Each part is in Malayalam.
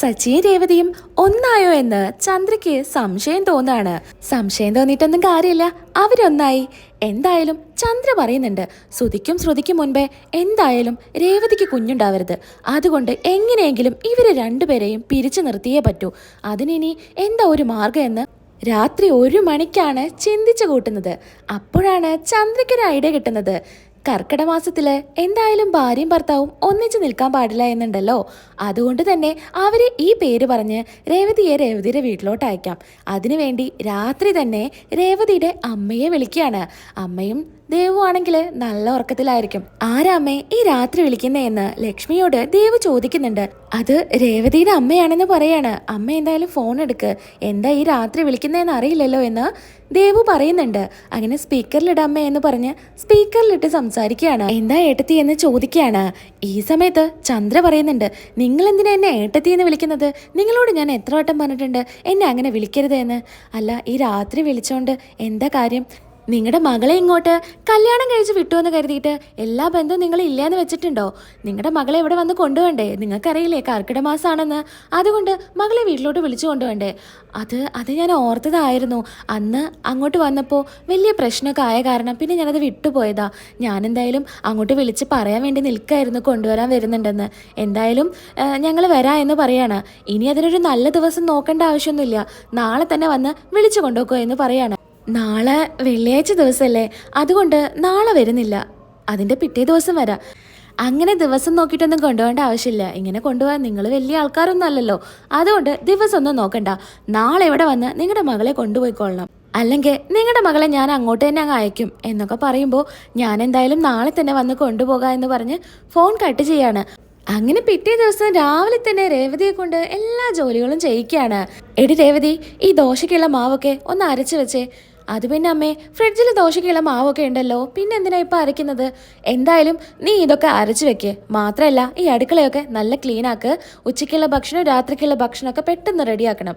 സച്ചിയും രേവതിയും ഒന്നായോ എന്ന് ചന്ദ്രയ്ക്ക് സംശയം തോന്നാണ്. സംശയം തോന്നിയിട്ടൊന്നും കാര്യമില്ല. അവരൊന്നായി. എന്തായാലും ചന്ദ്ര പറയുന്നുണ്ട് ശ്രുതിക്കും ശ്രുതിക്കും മുൻപേ എന്തായാലും രേവതിക്ക് കുഞ്ഞുണ്ടാവരുത്. അതുകൊണ്ട് എങ്ങനെയെങ്കിലും ഇവരെ രണ്ടുപേരെയും പിരിച്ചു നിർത്തിയേ പറ്റൂ. അതിനിനി എന്താ ഒരു മാർഗം എന്ന് രാത്രി ഒരു മണിക്കാണ് ചിന്തിച്ചു കൂട്ടുന്നത്. അപ്പോഴാണ് ചന്ദ്രയ്ക്കൊരു ഐഡിയ കിട്ടുന്നത്. കർക്കിടക മാസത്തിൽ എന്തായാലും ഭാര്യയും ഭർത്താവും ഒന്നിച്ചു നിൽക്കാൻ പാടില്ല എന്നുണ്ടല്ലോ. അതുകൊണ്ട് തന്നെ അവർ ഈ പേര് പറഞ്ഞ് രേവതിയെ രേവതിയുടെ വീട്ടിലോട്ട് അയക്കാം. അതിനുവേണ്ടി രാത്രി തന്നെ രേവതിയുടെ അമ്മയെ വിളിക്കുകയാണ്. അമ്മയും ദേവു ആണെങ്കിൽ നല്ല ഉറക്കത്തിലായിരിക്കും. ആരാമ്മേ ഈ രാത്രി വിളിക്കുന്നതെന്ന് ലക്ഷ്മിയോട് ദേവു ചോദിക്കുന്നുണ്ട്. അത് രേവതിയുടെ അമ്മയാണെന്ന് പറയാണ്. അമ്മ എന്തായാലും ഫോൺ എടുക്ക്. എന്താ ഈ രാത്രി വിളിക്കുന്നതെന്ന് അറിയില്ലല്ലോ എന്ന് ദേവു പറയുന്നുണ്ട്. അങ്ങനെ സ്പീക്കറിലിട അമ്മ എന്ന് പറഞ്ഞ് സ്പീക്കറിലിട്ട് സംസാരിക്കുകയാണ്. എന്താ ഏട്ടത്തി എന്ന് ചോദിക്കുകയാണ്. ഈ സമയത്ത് ചന്ദ്ര പറയുന്നുണ്ട്. നിങ്ങൾ എന്തിനാ എന്നെ ഏട്ടത്തി എന്ന് വിളിക്കുന്നത്? നിങ്ങളോട് ഞാൻ എത്ര വട്ടം പറഞ്ഞിട്ടുണ്ട്? എന്നെ അങ്ങനെ വിളിക്കരുത് എന്ന്. അല്ല ഈ രാത്രി വിളിച്ചോണ്ട് എന്താ കാര്യം? നിങ്ങളുടെ മകളെ ഇങ്ങോട്ട് കല്യാണം കഴിച്ച് വിട്ടു എന്ന് കരുതിയിട്ട് എല്ലാ ബന്ധവും നിങ്ങൾ ഇല്ലയെന്ന് വെച്ചിട്ടുണ്ടോ? നിങ്ങളുടെ മകളെ ഇവിടെ വന്ന് കൊണ്ടുപോണ്ടേ നിങ്ങൾക്കറിയില്ലേ കർക്കിട മാസമാണെന്ന് അതുകൊണ്ട് മകളെ വീട്ടിലോട്ട് വിളിച്ചു കൊണ്ടുപോണ്ടേ അത് അത് ഞാൻ ഓർത്തതായിരുന്നു. അന്ന് അങ്ങോട്ട് വന്നപ്പോൾ വലിയ പ്രശ്നമൊക്കെ ആയ കാരണം പിന്നെ ഞാനത് വിട്ടുപോയതാ. ഞാനെന്തായാലും അങ്ങോട്ട് വിളിച്ച് പറയാൻ വേണ്ടി നിൽക്കായിരുന്നു കൊണ്ടുവരാൻ വരുന്നുണ്ടെന്ന്. എന്തായാലും ഞങ്ങൾ വരാ എന്ന് പറയാണ്. ഇനി അതിനൊരു നല്ല ദിവസം നോക്കേണ്ട ആവശ്യമൊന്നുമില്ല. നാളെ തന്നെ വന്ന് വിളിച്ചു കൊണ്ടുപോക്കോ എന്ന് പറയാണ്. നാളെ വെള്ളിയാഴ്ച ദിവസമല്ലേ അതുകൊണ്ട് നാളെ വരുന്നില്ല. അതിന്റെ പിറ്റേ ദിവസം വരാം. അങ്ങനെ ദിവസം നോക്കിയിട്ടൊന്നും കൊണ്ടുപോകേണ്ട ആവശ്യമില്ല. ഇങ്ങനെ കൊണ്ടുപോകാൻ നിങ്ങൾ വലിയ ആൾക്കാരൊന്നും അല്ലല്ലോ. അതുകൊണ്ട് ദിവസം ഒന്നും നോക്കണ്ട. നാളെ ഇവിടെ വന്ന് നിങ്ങളുടെ മകളെ കൊണ്ടുപോയിക്കൊള്ളണം. അല്ലെങ്കിൽ നിങ്ങളുടെ മകളെ ഞാൻ അങ്ങോട്ട് തന്നെ അങ്ങ് അയക്കും എന്നൊക്കെ പറയുമ്പോൾ ഞാൻ എന്തായാലും നാളെ തന്നെ വന്ന് കൊണ്ടുപോകാം എന്ന് പറഞ്ഞ് ഫോൺ കട്ട് ചെയ്യാണ്. അങ്ങനെ പിറ്റേ ദിവസം രാവിലെ തന്നെ രേവതിയെ കൊണ്ട് എല്ലാ ജോലികളും ചെയ്യിക്കുകയാണ്. എടി രേവതി ഈ ദോശയ്ക്കുള്ള മാവൊക്കെ ഒന്ന് അരച്ചു വെച്ചേ. അത് പിന്നെ അമ്മേ ഫ്രിഡ്ജിൽ ദോശയ്ക്കുള്ള മാവൊക്കെ ഉണ്ടല്ലോ പിന്നെ എന്തിനാ ഇപ്പം അരയ്ക്കുന്നത്? എന്തായാലും നീ ഇതൊക്കെ അരച്ചു വെക്ക്. മാത്രമല്ല ഈ അടുക്കളയൊക്കെ നല്ല ക്ലീൻ ആക്ക്. ഉച്ചയ്ക്കുള്ള ഭക്ഷണം രാത്രിക്കുള്ള ഭക്ഷണമൊക്കെ പെട്ടെന്ന് റെഡിയാക്കണം.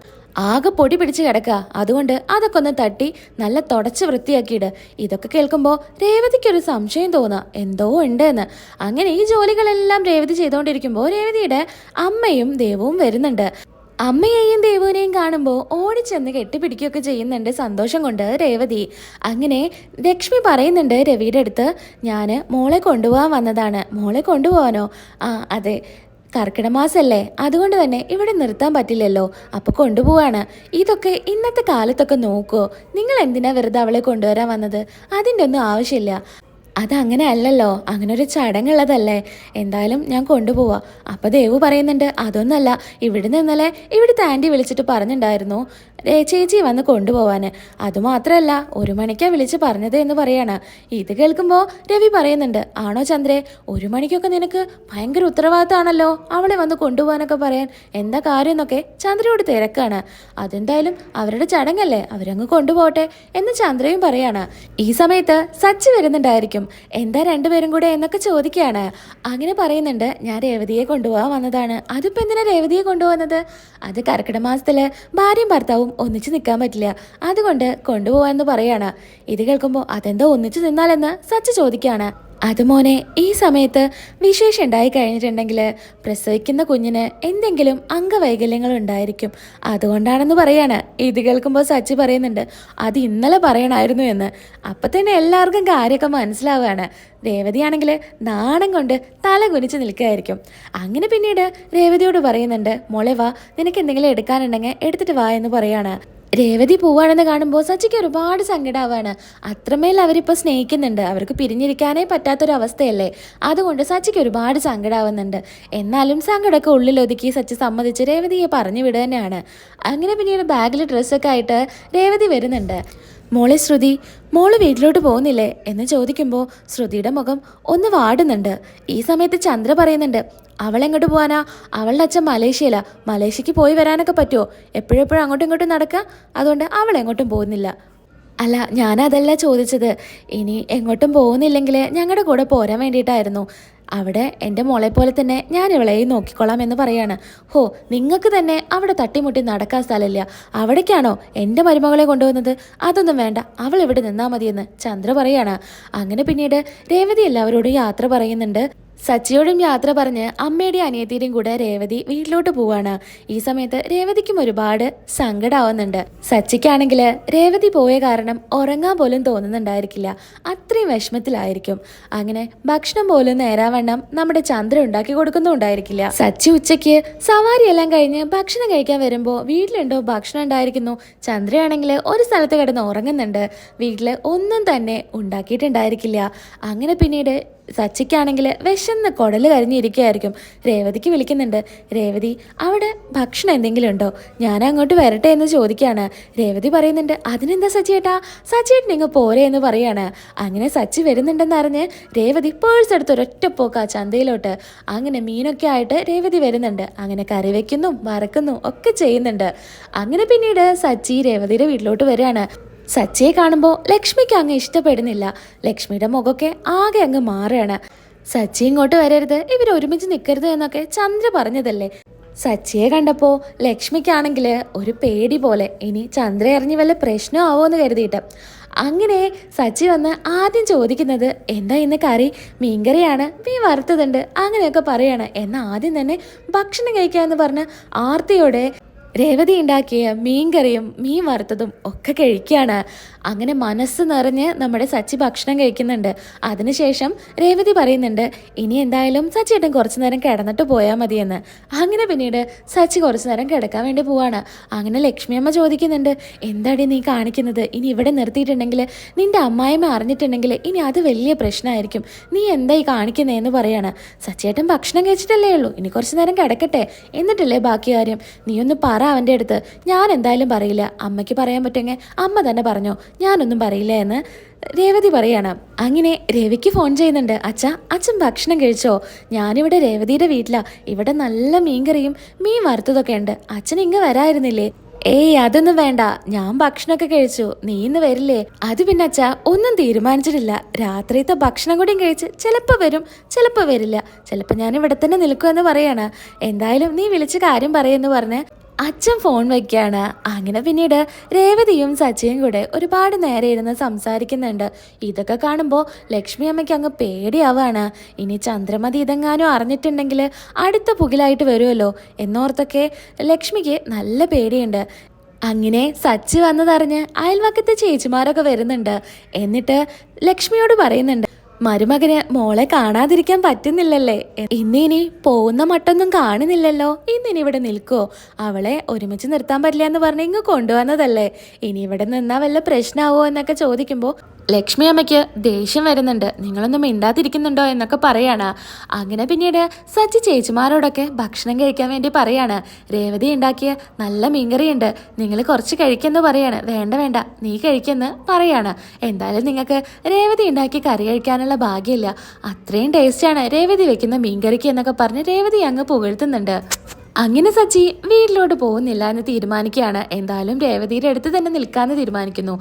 ആകെ പൊടി പിടിച്ച് കിടക്കുക അതുകൊണ്ട് അതൊക്കെ ഒന്ന് തട്ടി നല്ല തുടച്ച് വൃത്തിയാക്കിയിട്. ഇതൊക്കെ കേൾക്കുമ്പോൾ രേവതിക്കൊരു സംശയം തോന്നുക എന്തോ ഉണ്ട് എന്ന് അങ്ങനെ ഈ ജോലികളെല്ലാം രേവതി ചെയ്തുകൊണ്ടിരിക്കുമ്പോൾ രേവതിയുടെ അമ്മയും ദേവവും വരുന്നുണ്ട്. അമ്മയെയും ദേവുവിനെയും കാണുമ്പോൾ ഓടിച്ചെന്ന് കെട്ടിപ്പിടിക്കുകയൊക്കെ ചെയ്യുന്നുണ്ട് സന്തോഷം കൊണ്ട് രേവതി. അങ്ങനെ ലക്ഷ്മി പറയുന്നുണ്ട് രവിയുടെ അടുത്ത് ഞാൻ മോളെ കൊണ്ടുപോകാൻ വന്നതാണ്. മോളെ കൊണ്ടുപോകാനോ ആ അതെ. കർക്കിടമാസല്ലേ അതുകൊണ്ട് തന്നെ ഇവിടെ നിർത്താൻ പറ്റില്ലല്ലോ. അപ്പോൾ കൊണ്ടുപോവാണ്. ഇതൊക്കെ ഇന്നത്തെ കാലത്തൊക്കെ നോക്കുമോ നിങ്ങൾ എന്തിനാ വെറുതെ അവളെ കൊണ്ടുവരാൻ വന്നത്? അതിന്റെ ഒന്നും ആവശ്യമില്ല. അതങ്ങനെ അല്ലല്ലോ. അങ്ങനെ ഒരു ചടങ്ങുള്ളതല്ലേ. എന്തായാലും ഞാൻ കൊണ്ടുപോവാ. അപ്പൊ ദേവു പറയുന്നുണ്ട് അതൊന്നല്ല. ഇവിടുന്ന് ഇന്നലെ ഇവിടുത്തെ ആന്റി വിളിച്ചിട്ട് പറഞ്ഞിട്ടുണ്ടായിരുന്നു ചേച്ചി വന്ന് കൊണ്ടുപോവാന്. അതുമാത്രമല്ല ഒരു മണിക്കാ വിളിച്ച് പറഞ്ഞത് എന്ന് പറയാണ്. ഇത് കേൾക്കുമ്പോൾ രവി പറയുന്നുണ്ട് ആണോ ചന്ദ്രേ? ഒരു മണിക്കൊക്കെ നിനക്ക് ഭയങ്കര ഉത്തരവാദിത്തമാണല്ലോ അവളെ വന്ന് കൊണ്ടുപോകാനൊക്കെ പറയാൻ. എന്താ കാര്യം എന്നൊക്കെ ചന്ദ്രയോട് തിരക്കാണ്. അതെന്തായാലും അവരുടെ ചടങ്ങല്ലേ. അവരങ്ങ് കൊണ്ടുപോകട്ടെ എന്ന് ചന്ദ്രയും പറയാണ്. ഈ സമയത്ത് സച്ചി വരുന്നുണ്ടായിരിക്കും. എന്താ രണ്ടുപേരും കൂടെ എന്നൊക്കെ ചോദിക്കുകയാണ്. അങ്ങനെ പറയുന്നുണ്ട് ഞാൻ രേവതിയെ കൊണ്ടുപോകാൻ വന്നതാണ്. അതിപ്പോൾ എന്തിനാ രേവതിയെ കൊണ്ടുപോകുന്നത്? അത് കർക്കിടക മാസത്തിൽ ഭാര്യയും ഭർത്താവും ഒന്നിച്ച് നിൽക്കാൻ പറ്റില്ല. അതുകൊണ്ട് കൊണ്ടുപോകാമെന്ന് പറയാണ്. ഇത് കേൾക്കുമ്പോൾ അതെന്താ ഒന്നിച്ച് നിന്നാലെന്ന് സച്ച് ചോദിക്കുകയാണ്. അത് മോനെ ഈ സമയത്ത് വിശേഷം ഉണ്ടായി കഴിഞ്ഞിട്ടുണ്ടെങ്കിൽ പ്രസവിക്കുന്ന കുഞ്ഞിന് എന്തെങ്കിലും അംഗവൈകല്യങ്ങൾ ഉണ്ടായിരിക്കും. അതുകൊണ്ടാണെന്ന് പറയാണ്. ഇത് കേൾക്കുമ്പോൾ സച്ചി പറയുന്നുണ്ട് അത് ഇന്നലെ പറയണമായിരുന്നു എന്ന്. അപ്പം തന്നെ എല്ലാവർക്കും കാര്യമൊക്കെ മനസ്സിലാവുകയാണ്. രേവതിയാണെങ്കിൽ നാണം കൊണ്ട് തല കുനിച്ച് നിൽക്കുകയായിരിക്കും. അങ്ങനെ പിന്നീട് രേവതിയോട് പറയുന്നുണ്ട് മോളെ വാ നിനക്ക് എന്തെങ്കിലും എടുക്കാനുണ്ടെങ്കിൽ എടുത്തിട്ട് വാ എന്ന് പറയാണ്. രേവതി പോവാണെന്ന് കാണുമ്പോൾ സച്ചിക്ക് ഒരുപാട് സങ്കടമാവാണ് അത്രമേൽ അവരിപ്പോൾ സ്നേഹിക്കുന്നുണ്ട്. അവർക്ക് പിരിഞ്ഞിരിക്കാനേ പറ്റാത്തൊരവസ്ഥയല്ലേ? അതുകൊണ്ട് സച്ചിക്ക് ഒരുപാട് സങ്കടമാവുന്നുണ്ട് എന്നാലും സങ്കടമൊക്കെ ഉള്ളിലൊതുക്കി സച്ചി സമ്മതിച്ച് രേവതിയെ പറഞ്ഞു വിടുക തന്നെയാണ് അങ്ങനെ പിന്നീട് ബാഗിൽ ഡ്രസ്സൊക്കെ ആയിട്ട് രേവതി വരുന്നുണ്ട്. മോളെ ശ്രുതി മോൾ വീട്ടിലോട്ട് പോകുന്നില്ലേ? എന്ന് ചോദിക്കുമ്പോൾ ശ്രുതിയുടെ മുഖം ഒന്ന് വാടുന്നുണ്ട്. ഈ സമയത്ത് ചന്ദ്ര പറയുന്നുണ്ട് അവൾ എങ്ങോട്ട് പോകാനാ അവളുടെ അച്ഛൻ മലേഷ്യയിലാ. മലേഷ്യക്ക് പോയി വരാനൊക്കെ പറ്റുമോ എപ്പോഴെപ്പോഴും അങ്ങോട്ടും ഇങ്ങോട്ടും നടക്കുക അതുകൊണ്ട് അവൾ എങ്ങോട്ടും പോകുന്നില്ല. അല്ല ഞാനതല്ല ചോദിച്ചത്. ഇനി എങ്ങോട്ടും പോകുന്നില്ലെങ്കിൽ ഞങ്ങളുടെ കൂടെ പോരാൻ വേണ്ടിയിട്ടായിരുന്നു. അവിടെ എന്റെ മോളെ പോലെ തന്നെ ഞാൻ ഇവളെയും നോക്കിക്കൊള്ളാം എന്ന് പറയാണ്. ഹോ നിങ്ങൾക്ക് തന്നെ അവിടെ തട്ടിമുട്ടി നടക്കാൻ സ്ഥലമില്ല. അവിടേക്കാണോ എന്റെ മരുമകളെ കൊണ്ടുവന്നത്? അതൊന്നും വേണ്ട. അവൾ ഇവിടെ നിന്നാൽ മതിയെന്ന് ചന്ദ്ര പറയാണ്. അങ്ങനെ പിന്നീട് രേവതി എല്ലാവരോടും യാത്ര പറയുന്നുണ്ട്. സച്ചിയോടും യാത്ര പറഞ്ഞ് അമ്മയുടെയും അനിയത്തിയുടെയും കൂടെ രേവതി വീട്ടിലോട്ട് പോവാണ്. ഈ സമയത്ത് രേവതിക്കും ഒരുപാട് സങ്കടാവുന്നുണ്ട്. സച്ചിക്കാണെങ്കിൽ രേവതി പോയ കാരണം ഉറങ്ങാൻ പോലും തോന്നുന്നുണ്ടായിരിക്കില്ല. അത്രയും വിഷമത്തിലായിരിക്കും. അങ്ങനെ ഭക്ഷണം പോലും നേരാവണ്ണം നമ്മുടെ ചന്ദ്ര ഉണ്ടാക്കി കൊടുക്കുന്നുണ്ടായിരിക്കില്ല സച്ചി ഉച്ചയ്ക്ക് സവാരി എല്ലാം കഴിഞ്ഞ് ഭക്ഷണം കഴിക്കാൻ വരുമ്പോൾ വീട്ടിലുണ്ടോ ഭക്ഷണം ഉണ്ടായിരിക്കുന്നു? ചന്ദ്രയാണെങ്കിൽ ഒരു സ്ഥലത്ത് കിടന്ന് ഉറങ്ങുന്നുണ്ട്. വീട്ടിൽ ഒന്നും തന്നെ ഉണ്ടാക്കിയിട്ടുണ്ടായിരിക്കില്ല. അങ്ങനെ പിന്നീട് സച്ചിക്കാണെങ്കിൽ വിശന്ന് കുടൽ കരിഞ്ഞിരിക്കുകയായിരിക്കും. രേവതിക്ക് വിളിക്കുന്നുണ്ട് രേവതി അവിടെ ഭക്ഷണം എന്തെങ്കിലും ഉണ്ടോ? ഞാൻ അങ്ങോട്ട് വരട്ടെ എന്ന് ചോദിക്കുകയാണ്. രേവതി പറയുന്നുണ്ട് അതിനെന്താ സച്ചിയേട്ടാ? സച്ചിയേട്ടൻ ഇങ്ങ് പോരെ എന്ന് പറയാണ്. അങ്ങനെ സച്ചി വരുന്നുണ്ടെന്ന് അറിഞ്ഞ് രേവതി പേഴ്സ് എടുത്ത് ഒരൊറ്റ പോക്കാ ചന്തയിലോട്ട്. അങ്ങനെ മീനൊക്കെ ആയിട്ട് രേവതി വരുന്നുണ്ട്. അങ്ങനെ കറി വെക്കുന്നു വറക്കുന്നു ഒക്കെ ചെയ്യുന്നുണ്ട്. അങ്ങനെ പിന്നീട് സച്ചി രേവതിയുടെ വീട്ടിലോട്ട് വരികയാണ്. സച്ചിയെ കാണുമ്പോൾ ലക്ഷ്മിക്ക് അങ്ങ് ഇഷ്ടപ്പെടുന്നില്ല. ലക്ഷ്മിയുടെ മുഖമൊക്കെ ആകെ അങ്ങ് മാറുകയാണ്. സച്ചി ഇങ്ങോട്ട് വരരുത് ഇവർ ഒരുമിച്ച് നിൽക്കരുത് എന്നൊക്കെ ചന്ദ്ര പറഞ്ഞതല്ലേ? സച്ചിയെ കണ്ടപ്പോൾ ലക്ഷ്മിക്കാണെങ്കിൽ ഒരു പേടി പോലെ ഇനി ചന്ദ്ര ഇറങ്ങി വല്ല പ്രശ്നമാവോ എന്ന് കരുതിയിട്ട്. അങ്ങനെ സച്ചി വന്ന് ആദ്യം ചോദിക്കുന്നത് എന്താ ഇന്ന് കറി? മീൻകറിയാണ്? മീൻ വറുത്തതുണ്ട്. അങ്ങനെയൊക്കെ പറയാണ്. എന്നാൽ ആദ്യം തന്നെ ഭക്ഷണം കഴിക്കാമെന്ന് പറഞ്ഞ് ആർത്തിയോടെ രേവതി ഉണ്ടാക്കിയ മീൻകറിയും മീൻ വറുത്തതും ഒക്കെ കഴിക്കുകയാണ്. അങ്ങനെ മനസ്സ് നിറഞ്ഞ് നമ്മുടെ സച്ചി ഭക്ഷണം കഴിക്കുന്നുണ്ട്. അതിനുശേഷം രേവതി പറയുന്നുണ്ട് ഇനി എന്തായാലും സച്ചിയേട്ടൻ കുറച്ചു നേരം കിടന്നിട്ട് പോയാൽ മതിയെന്ന്. അങ്ങനെ പിന്നീട് സച്ചി കുറച്ചു നേരം കിടക്കാൻ വേണ്ടി പോവാണ്. അങ്ങനെ ലക്ഷ്മിയമ്മ ചോദിക്കുന്നുണ്ട് എന്താടി നീ കാണിക്കുന്നത്? ഇനി ഇവിടെ നിർത്തിയിട്ടുണ്ടെങ്കിൽ നിന്റെ അമ്മായിമ്മ അറിഞ്ഞിട്ടുണ്ടെങ്കിൽ ഇനി അത് വലിയ പ്രശ്നമായിരിക്കും. നീ എന്തായി കാണിക്കുന്നതെന്ന് പറയാണ്. സച്ചിയേട്ടൻ ഭക്ഷണം കഴിച്ചിട്ടല്ലേ ഉള്ളൂ. ഇനി കുറച്ചു നേരം കിടക്കട്ടെ. എന്നിട്ടല്ലേ ബാക്കി കാര്യം. നീ ഒന്ന് പറ അവന്റെ അടുത്ത്. ഞാൻ എന്തായാലും പറയില്ല. അമ്മയ്ക്ക് പറയാൻ പറ്റുമെങ്കിൽ അമ്മ തന്നെ പറഞ്ഞോ. ഞാനൊന്നും പറയില്ല എന്ന് രേവതി പറയാണ്. അങ്ങനെ രവിക്ക് ഫോൺ ചെയ്യുന്നുണ്ട്. അച്ഛ അച്ഛൻ ഭക്ഷണം കഴിച്ചോ? ഞാനിവിടെ രേവതിയുടെ വീട്ടിലാ. ഇവിടെ നല്ല മീൻകറിയും മീൻ വറുത്തതൊക്കെ ഉണ്ട്. അച്ഛൻ ഇങ്ങ് വരായിരുന്നില്ലേ ഏയ് അതൊന്നും വേണ്ട. ഞാൻ ഭക്ഷണമൊക്കെ കഴിച്ചു. നീ ഇന്ന് വരില്ലേ? അത് പിന്നെ അച്ഛാ ഒന്നും തീരുമാനിച്ചിട്ടില്ല. രാത്രിയത്തെ ഭക്ഷണം കൂടിയും കഴിച്ച് ചിലപ്പോൾ വരും ചിലപ്പോൾ വരില്ല. ചിലപ്പോൾ ഞാൻ ഇവിടെ തന്നെ നിൽക്കുമെന്ന് പറയാണ്. എന്തായാലും നീ വിളിച്ച് കാര്യം പറയുമെന്ന് പറഞ്ഞ് അച്ഛൻ ഫോൺ വയ്ക്കുകയാണ് അങ്ങനെ പിന്നീട് രേവതിയും സച്ചിയും കൂടെ ഒരുപാട് നേരെ ഇരുന്ന് സംസാരിക്കുന്നുണ്ട്. ഇതൊക്കെ കാണുമ്പോൾ ലക്ഷ്മി അമ്മയ്ക്ക് അങ്ങ് പേടിയാവാണ്. ഇനി ചന്ദ്രമതി ഇതെങ്ങാനും അറിഞ്ഞിട്ടുണ്ടെങ്കിൽ അടുത്ത പുകിലായിട്ട് വരുമല്ലോ എന്നോർത്തൊക്കെ ലക്ഷ്മിക്ക് നല്ല പേടിയുണ്ട്. അങ്ങനെ സച്ചി വന്നതറിഞ്ഞ് അയൽവക്കത്തെ ചേച്ചിമാരൊക്കെ വരുന്നുണ്ട്. എന്നിട്ട് ലക്ഷ്മിയോട് പറയുന്നുണ്ട് മരുമകന് മോളെ കാണാതിരിക്കാൻ പറ്റുന്നില്ലല്ലേ? ഇന്നിനി പോകുന്ന മട്ടൊന്നും കാണുന്നില്ലല്ലോ. ഇന്നിനി ഇവിടെ നിൽക്കുവോ അവളെ ഒരുമിച്ച് നിർത്താൻ പറ്റില്ല എന്ന് പറഞ്ഞ് ഇങ്ങ് കൊണ്ടുവന്നതല്ലേ? ഇനി ഇവിടെ നിന്നാ വല്ല പ്രശ്നമാവോ എന്നൊക്കെ ചോദിക്കുമ്പോൾ ലക്ഷ്മി അമ്മയ്ക്ക് ദേഷ്യം വരുന്നുണ്ട്. നിങ്ങളൊന്നും മിണ്ടാതിരിക്കുന്നുണ്ടോ എന്നൊക്കെ പറയാണ്. അങ്ങനെ പിന്നീട് സച്ചി ചേച്ചിമാരോടൊക്കെ ഭക്ഷണം കഴിക്കാൻ വേണ്ടി പറയാണ്. രേവതി ഉണ്ടാക്കിയ നല്ല മീൻകറിയുണ്ട്. നിങ്ങൾ കുറച്ച് കഴിക്കെന്ന് പറയാണ്. വേണ്ട വേണ്ട നീ കഴിക്കെന്ന് പറയാണ്. എന്തായാലും നിങ്ങൾക്ക് രേവതി ഉണ്ടാക്കി കറി കഴിക്കാനുള്ള ഭാഗ്യമില്ല. അത്രയും ടേസ്റ്റാണ് രേവതി വെക്കുന്ന മീൻകറിക്ക് എന്നൊക്കെ പറഞ്ഞ് രേവതി അങ്ങ് പുകഴ്ത്തുന്നുണ്ട്. അങ്ങനെ സച്ചി വീട്ടിലോട്ട് പോകുന്നില്ല എന്ന് തീരുമാനിക്കുകയാണ്. എന്തായാലും രേവതിയുടെ അടുത്ത് തന്നെ നിൽക്കാമെന്ന് തീരുമാനിക്കുന്നു.